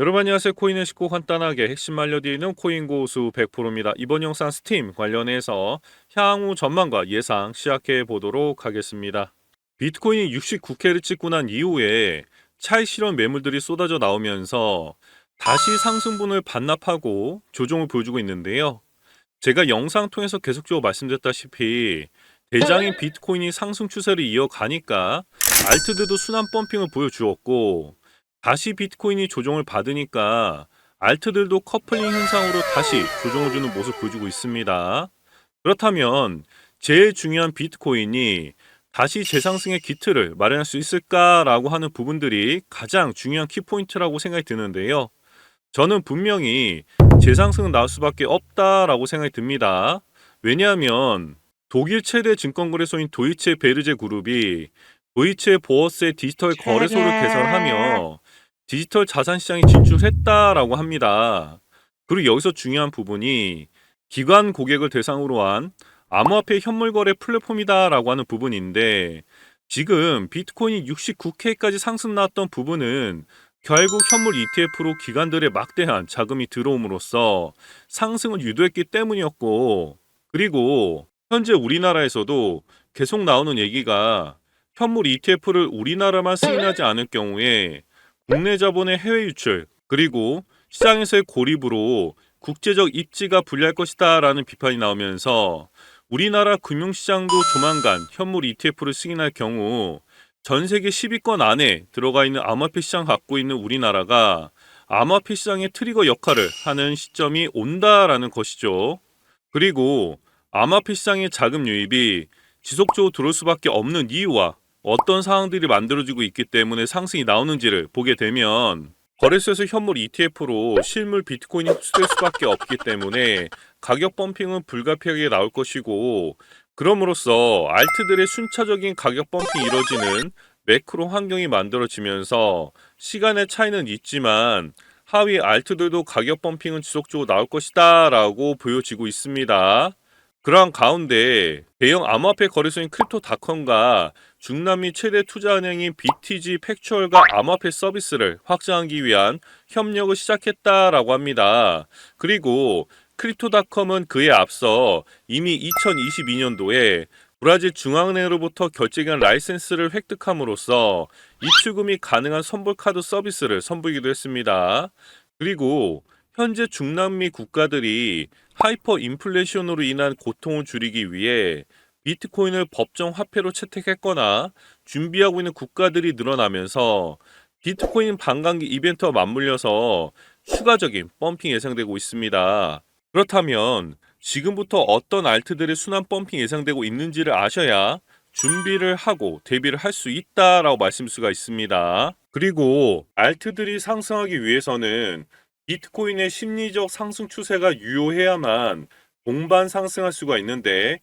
여러분 안녕하세요. 코인의 쉽고 간단하게 핵심 알려드리는 코인 고수 100%입니다. 이번 영상 스팀 관련해서 향후 전망과 예상 시작해 보도록 하겠습니다. 비트코인이 69K를 찍고 난 이후에 차익 실현 매물들이 쏟아져 나오면서 다시 상승분을 반납하고 조정을 보여주고 있는데요. 제가 영상 통해서 계속적으로 말씀드렸다시피 대장인 비트코인이 상승 추세를 이어가니까 알트들도 순환 펌핑을 보여주었고 다시 비트코인이 조정을 받으니까 알트들도 커플링 현상으로 다시 조정을 주는 모습 보여주고 있습니다. 그렇다면 제일 중요한 비트코인이 다시 재상승의 기틀을 마련할 수 있을까라고 하는 부분들이 가장 중요한 키포인트라고 생각이 드는데요. 저는 분명히 재상승은 나올 수밖에 없다라고 생각이 듭니다. 왜냐하면 독일 최대 증권거래소인 도이체 베르제 그룹이 도이체 보어스의 디지털 거래소를 개설하며 디지털 자산 시장에 진출했다라고 합니다. 그리고 여기서 중요한 부분이 기관 고객을 대상으로 한 암호화폐 현물 거래 플랫폼이다라고 하는 부분인데 지금 비트코인이 69K까지 상승 나왔던 부분은 결국 현물 ETF로 기관들의 막대한 자금이 들어옴으로써 상승을 유도했기 때문이었고 그리고 현재 우리나라에서도 계속 나오는 얘기가 현물 ETF를 우리나라만 승인하지 않을 경우에 국내 자본의 해외 유출 그리고 시장에서의 고립으로 국제적 입지가 불리할 것이다라는 비판이 나오면서 우리나라 금융시장도 조만간 현물 ETF를 승인할 경우 전 세계 10위권 안에 들어가 있는 암호화폐 시장 갖고 있는 우리나라가 암호화폐 시장의 트리거 역할을 하는 시점이 온다라는 것이죠. 그리고 암호화폐 시장의 자금 유입이 지속적으로 들어올 수밖에 없는 이유와 어떤 상황들이 만들어지고 있기 때문에 상승이 나오는지를 보게 되면 거래소에서 현물 ETF로 실물 비트코인이 흡수될 수밖에 없기 때문에 가격 펌핑은 불가피하게 나올 것이고 그럼으로써 알트들의 순차적인 가격 펌핑이 이뤄지는 매크로 환경이 만들어지면서 시간의 차이는 있지만 하위 알트들도 가격 펌핑은 지속적으로 나올 것이다 라고 보여지고 있습니다. 그러한 가운데 대형 암호화폐 거래소인 크립토닷컴과 중남미 최대 투자은행인 BTG 팩추얼과 암호화폐 서비스를 확장하기 위한 협력을 시작했다라고 합니다. 그리고 크립토닷컴은 그에 앞서 이미 2022년도에 브라질 중앙은행으로부터 결제기한 라이센스를 획득함으로써 입출금이 가능한 선불카드 서비스를 선보이기도 했습니다. 그리고 현재 중남미 국가들이 하이퍼 인플레이션으로 인한 고통을 줄이기 위해 비트코인을 법정 화폐로 채택했거나 준비하고 있는 국가들이 늘어나면서 비트코인 반감기 이벤트와 맞물려서 추가적인 펌핑 예상되고 있습니다. 그렇다면 지금부터 어떤 알트들의 순환 펌핑 예상되고 있는지를 아셔야 준비를 하고 대비를 할 수 있다라고 말씀드릴 수가 있습니다. 그리고 알트들이 상승하기 위해서는 비트코인의 심리적 상승 추세가 유효해야만 동반 상승할 수가 있는데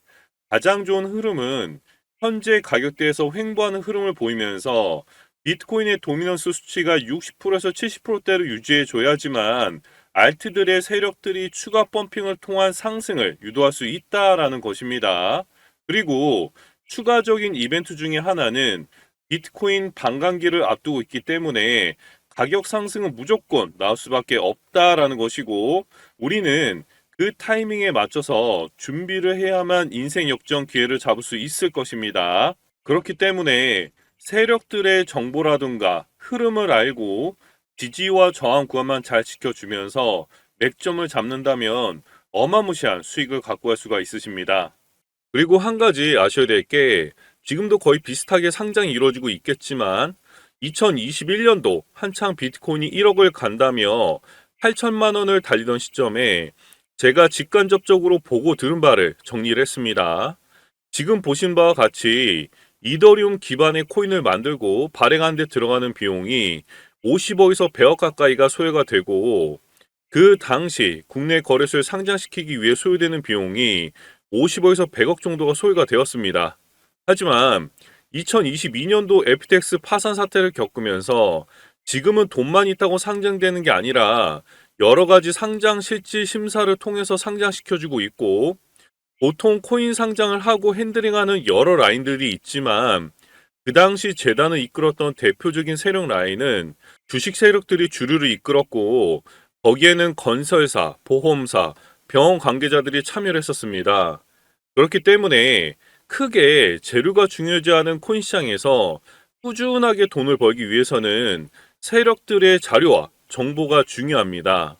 가장 좋은 흐름은 현재 가격대에서 횡보하는 흐름을 보이면서 비트코인의 도미넌스 수치가 60%에서 70%대로 유지해 줘야지만 알트들의 세력들이 추가 펌핑을 통한 상승을 유도할 수 있다라는 것입니다. 그리고 추가적인 이벤트 중에 하나는 비트코인 반감기를 앞두고 있기 때문에 가격 상승은 무조건 나올 수밖에 없다라는 것이고 우리는 그 타이밍에 맞춰서 준비를 해야만 인생 역전 기회를 잡을 수 있을 것입니다. 그렇기 때문에 세력들의 정보라든가 흐름을 알고 지지와 저항 구간만 잘 지켜주면서 맥점을 잡는다면 어마무시한 수익을 갖고 갈 수가 있으십니다. 그리고 한 가지 아셔야 될 게 지금도 거의 비슷하게 상장이 이루어지고 있겠지만 2021년도 한창 비트코인이 1억을 간다며 8천만 원을 달리던 시점에 제가 직간접적으로 보고 들은 바를 정리를 했습니다. 지금 보신 바와 같이 이더리움 기반의 코인을 만들고 발행하는 데 들어가는 비용이 50억에서 100억 가까이가 소요가 되고 그 당시 국내 거래소에 상장시키기 위해 소요되는 비용이 50억에서 100억 정도가 소요가 되었습니다. 하지만 2022년도 FTX 파산 사태를 겪으면서 지금은 돈만 있다고 상장되는 게 아니라 여러 가지 상장 실질 심사를 통해서 상장시켜주고 있고 보통 코인 상장을 하고 핸들링하는 여러 라인들이 있지만 그 당시 재단을 이끌었던 대표적인 세력 라인은 주식 세력들이 주류를 이끌었고 거기에는 건설사, 보험사, 병원 관계자들이 참여를 했었습니다. 그렇기 때문에 크게 재료가 중요하지 않은 코인 시장에서 꾸준하게 돈을 벌기 위해서는 세력들의 자료와 정보가 중요합니다.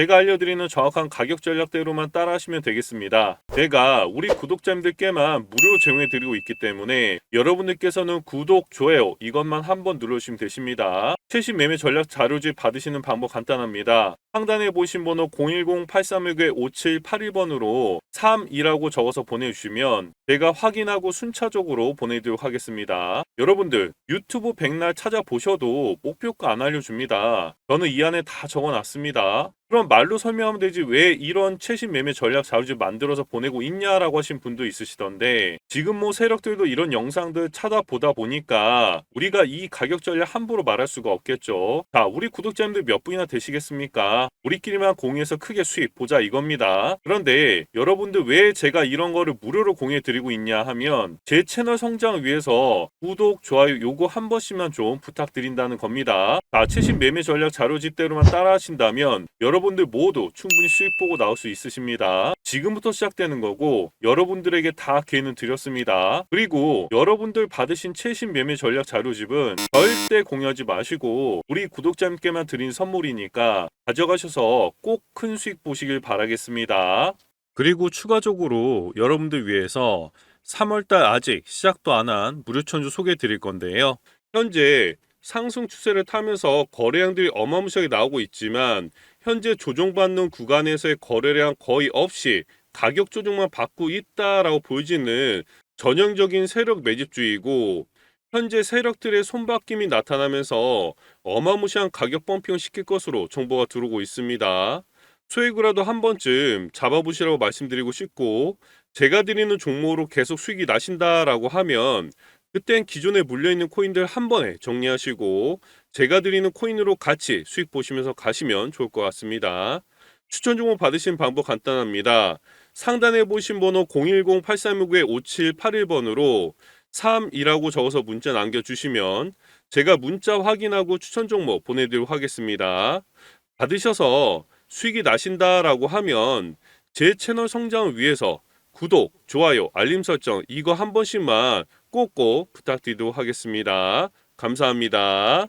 제가 알려드리는 정확한 가격 전략대로만 따라하시면 되겠습니다. 제가 우리 구독자님들께만 무료로 제공해드리고 있기 때문에 여러분들께서는 구독, 좋아요 이것만 한번 눌러주시면 되십니다. 최신 매매 전략 자료집 받으시는 방법 간단합니다. 상단에 보신 번호 010-8369-5781번으로 32라고 적어서 보내주시면 제가 확인하고 순차적으로 보내드리도록 하겠습니다. 여러분들 유튜브 백날 찾아보셔도 목표가 안 알려줍니다. 저는 이 안에 다 적어놨습니다. 그럼 말로 설명하면 되지 왜 이런 최신 매매 전략 자료집 만들어서 보내고 있냐라고 하신 분도 있으시던데 지금 뭐 세력들도 이런 영상들 찾아보다 보니까 우리가 이 가격 전략 함부로 말할 수가 없 겠죠. 자, 우리 구독자님들 몇 분이나 되시겠습니까? 우리끼리만 공유해서 크게 수익 보자 이겁니다. 그런데 여러분들 왜 제가 이런 거를 무료로 공유해 드리고 있냐 하면 제 채널 성장을 위해서 구독, 좋아요 요거 한 번씩만 좀 부탁드린다는 겁니다. 자, 최신 매매 전략 자료집대로만 따라 하신다면 여러분들 모두 충분히 수익 보고 나올 수 있으십니다. 지금부터 시작되는 거고 여러분들에게 다 기회는 드렸습니다. 그리고 여러분들 받으신 최신 매매 전략 자료집은 절대 공유하지 마시고 우리 구독자님께만 드린 선물이니까 가져가셔서 꼭 큰 수익 보시길 바라겠습니다. 그리고 추가적으로 여러분들 위해서 3월달 아직 시작도 안 한 무료 천주 소개해 드릴 건데요. 현재 상승 추세를 타면서 거래량들이 어마무시하게 나오고 있지만 현재 조정받는 구간에서의 거래량 거의 없이 가격 조정만 받고 있다라고 보여지는 전형적인 세력 매집주의고 현재 세력들의 손바뀜이 나타나면서 어마무시한 가격 펌핑을 시킬 것으로 정보가 들어오고 있습니다. 수익이라도 한 번쯤 잡아보시라고 말씀드리고 싶고 제가 드리는 종목으로 계속 수익이 나신다라고 하면 그땐 기존에 물려있는 코인들 한 번에 정리하시고 제가 드리는 코인으로 같이 수익 보시면서 가시면 좋을 것 같습니다. 추천 종목 받으신 방법 간단합니다. 상단에 보신 번호 010-8369-5781번으로 3이라고 적어서 문자 남겨주시면 제가 문자 확인하고 추천 종목 보내드리도록 하겠습니다. 받으셔서 수익이 나신다라고 하면 제 채널 성장을 위해서 구독, 좋아요, 알림 설정 이거 한 번씩만 꼭꼭 부탁드리도록 하겠습니다. 감사합니다.